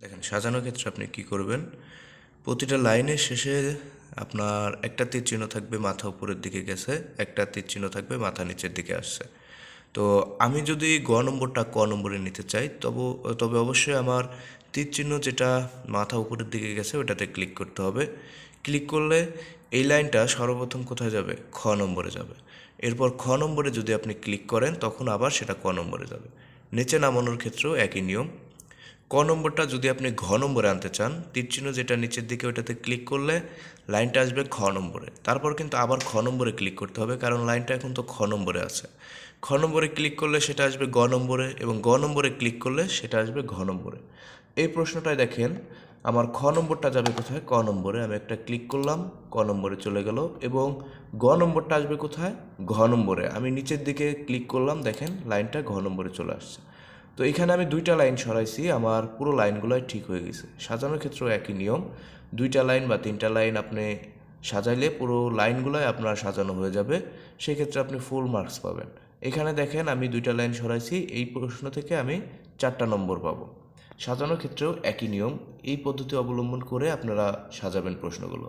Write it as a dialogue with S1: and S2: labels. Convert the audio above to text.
S1: দেখেন, সাজানোর ক্ষেত্রে আপনি কি করবেন? প্রতিটা লাইনের শেষে আপনার একটা তীর চিহ্ন থাকবে, মাথা উপরের দিকে গেছে, একটা তীর চিহ্ন থাকবে, মাথা নিচের দিকে আসছে। তো আমি যদি গ নম্বরটা ক নম্বরে নিতে চাই, তবে তবে অবশ্যই আমার তীর চিহ্ন যেটা মাথা উপরের দিকে গেছে, ওটাতে ক্লিক করতে হবে। ক্লিক করলে এই লাইনটা সর্বপ্রথম কোথায় যাবে? খ নম্বরে যাবে। এরপর খ নম্বরে যদি আপনি ক্লিক করেন, তখন আবার সেটা ক নম্বরে যাবে। নিচে নামানোর ক্ষেত্রেও একই নিয়ম। ক নম্বরটা যদি আপনি ঘ নম্বরে আনতে চান তীরচিহ্ন যেটা নিচের দিকে ওটাতে ক্লিক করলে লাইনটা আসবে খ নম্বরে। তারপর কিন্তু আবার খ নম্বরে ক্লিক করতে হবে, কারণ লাইনটা এখন তো খ নম্বরে আছে। খ নম্বরে ক্লিক করলে সেটা আসবে গ নম্বরে এবং গ নম্বরে ক্লিক করলে সেটা আসবে ঘ নম্বরে। এই প্রশ্নটায় দেখেন, আমার খ নম্বরটা যাবে কোথায়? ক নম্বরে। আমি একটা ক্লিক করলাম, ক নম্বরে চলে গেল এবং গ নম্বরটা আসবে কোথায়? ঘ নম্বরে। আমি নিচের দিকে ক্লিক করলাম, দেখেন লাইনটা ঘ নম্বরে চলে আসছে। তো এখানে আমি দুইটা লাইন সরাইছি, আমার পুরো লাইনগুলোই ঠিক হয়ে গেছে। সাজানোর ক্ষেত্রেও একই নিয়ম, দুইটা লাইন বা তিনটা লাইন আপনি সাজাইলে পুরো লাইনগুলোই আপনার সাজানো হয়ে যাবে, সেক্ষেত্রে আপনি ফুল মার্কস পাবেন। এখানে দেখেন আমি দুইটা লাইন সরাইছি, এই প্রশ্ন থেকে আমি চারটা নম্বর পাবো। সাজানোর ক্ষেত্রেও একই নিয়ম, এই পদ্ধতি অবলম্বন করে আপনারা সাজাবেন প্রশ্নগুলো।